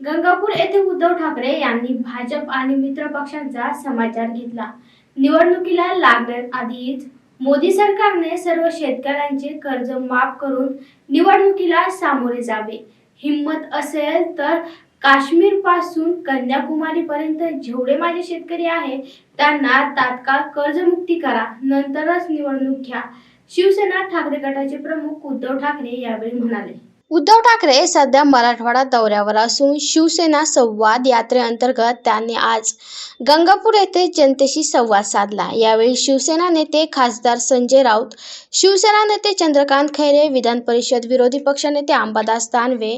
गंगापूर येथे उद्धव ठाकरे यांनी भाजप आणि मित्र पक्षांचा समाचार घेतला. निवडणुकीला लागण्याआधीच मोदी सरकारने सर्व शेतकऱ्यांचे कर्ज माफ करून निवडणुकीला सामोरे जावे. हिंमत असेल तर काश्मीरपासून कन्याकुमारी पर्यंत जेवढे माझे शेतकरी आहेत त्यांना तात्काळ कर्जमुक्ती करा नंतरच निवडणूक घ्या. शिवसेना ठाकरे गटाचे प्रमुख उद्धव ठाकरे यावेळी म्हणाले. उद्धव ठाकरे सध्या मराठवाडा दौऱ्यावर असून शिवसेना संवाद यात्रेअंतर्गत त्यांनी आज गंगापूर येथे जनतेशी संवाद साधला. यावेळी शिवसेना नेते खासदार संजय राऊत शिवसेना नेते चंद्रकांत खैरे विधान परिषद विरोधी पक्षनेते अंबादास दानवे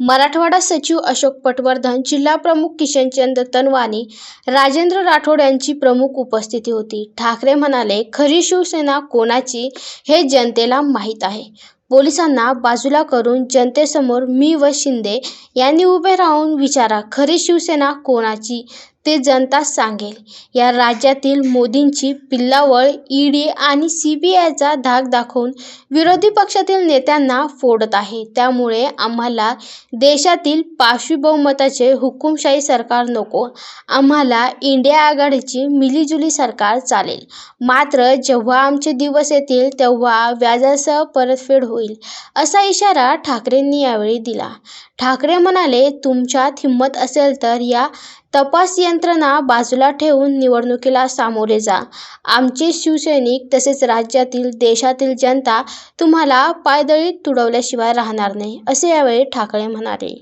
मराठवाडा सचिव अशोक पटवर्धन जिल्हा प्रमुख किशनचंद तनवानी राजेंद्र राठोड यांची प्रमुख उपस्थिती होती. ठाकरे म्हणाले खरी शिवसेना कोणाची हे जनतेला माहीत आहे. पोलिसांना बाजूला करून जनतेसमोर मी व शिंदे यांनी उभे राहून विचारा खरी शिवसेना कोणाची? ते जनता सांगेल. या राज्यातील मोदींची पिल्लावळ ईडी आणि सी बी आयचा धाक दाखवून विरोधी पक्षातील नेत्यांना फोडत आहे. त्यामुळे आम्हाला देशातील पाशवी बहुमताचे हुकुमशाही सरकार नको. आम्हाला इंडिया आघाडीची मिलीजुली सरकार चालेल. मात्र जेव्हा आमचे दिवस येतील तेव्हा व्याजासह परतफेड होईल असा इशारा ठाकरेंनी यावेळी दिला. ठाकरे म्हणाले तुमच्यात हिंमत असेल तर या तपास यंत्रणा बाजूला ठेवून निवडणुकीला सामोरे जा. आमचे शिवसैनिक तसेच राज्यातील देशातील जनता तुम्हाला पायदळी तुडवल्याशिवाय राहणार नाही असे यावेळी ठाकरे म्हणाले.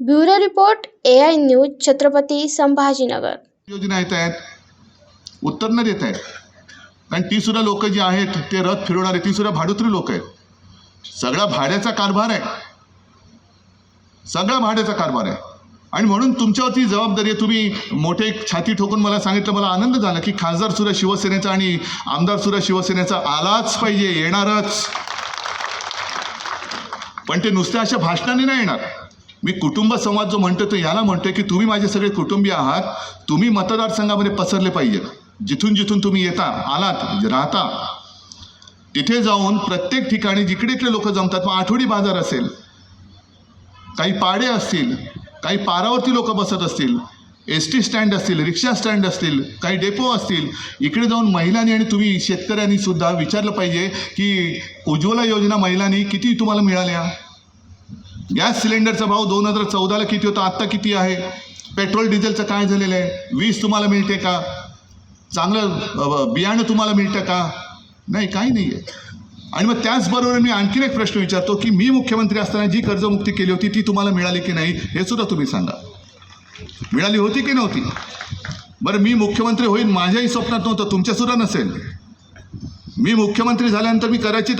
Bureau report A I news Chhatrapati Sambhajinagar. योजना येत आहेत उत्तर न देत आहेत. कारण ती सुद्धा लोक जी आहेत ते रथ फिरवणारे ती सुद्धा भाडुत्री लोक आहेत. सगळा भाड्याचा कारभार आहे. सगळा भाड्याचा कारभार आहे. आणि म्हणून तुमच्यावरती जबाबदारी आहे. तुम्ही मोठे छाती ठोकून मला सांगितलं मला आनंद झाला की खासदार सुद्धा शिवसेनेचा आणि आमदार सुद्धा शिवसेनेचा आलाच पाहिजे येणारच. पण ते नुसत्या अशा भाषणाने नाही येणार. मी कुटुंब संवाद जो म्हणतो तो याला म्हणतोय की तुम्ही माझे सगळे कुटुंबीय आहात. तुम्ही मतदारसंघामध्ये पसरले पाहिजेत जिथून जिथून तुम्ही येता आलात राहता. तिथे जाऊन प्रत्येक ठिकाणी जिकडे इकडे लोक जमतात मग आठवडी बाजार असेल. काही पाडे असतील काही पारावरती लोक बसत असतील एस टी स्टँड असतील रिक्षा स्टँड असतील काही डेपो असतील इकडे जाऊन महिलांनी आणि तुम्ही शेतकऱ्यांनी सुद्धा विचारलं पाहिजे की उज्ज्वला योजना महिलांनी किती तुम्हाला मिळाल्या? गॅस सिलेंडरचा भाव दोन हजार चौदाला किती होता आत्ता किती आहे? पेट्रोल डिझेलचं काय झालेलं आहे? वीज तुम्हाला मिळते का? चांगलं बियाणं तुम्हाला मिळतं का? नाही काही नाही आहे आणि मग त्याचबरोबर मी आणखीन एक प्रश्न विचारतो की मी मुख्यमंत्री असताना जी कर्जमुक्ती केली होती ती तुम्हाला मिळाली की नाही हे सुद्धा तुम्ही सांगा. मिळाली होती की नव्हती? बरं मी मुख्यमंत्री होईन माझ्याही स्वप्नात नव्हतं तुमच्यासुद्धा नसेल. मी मुख्यमंत्री झाल्यानंतर मी करायची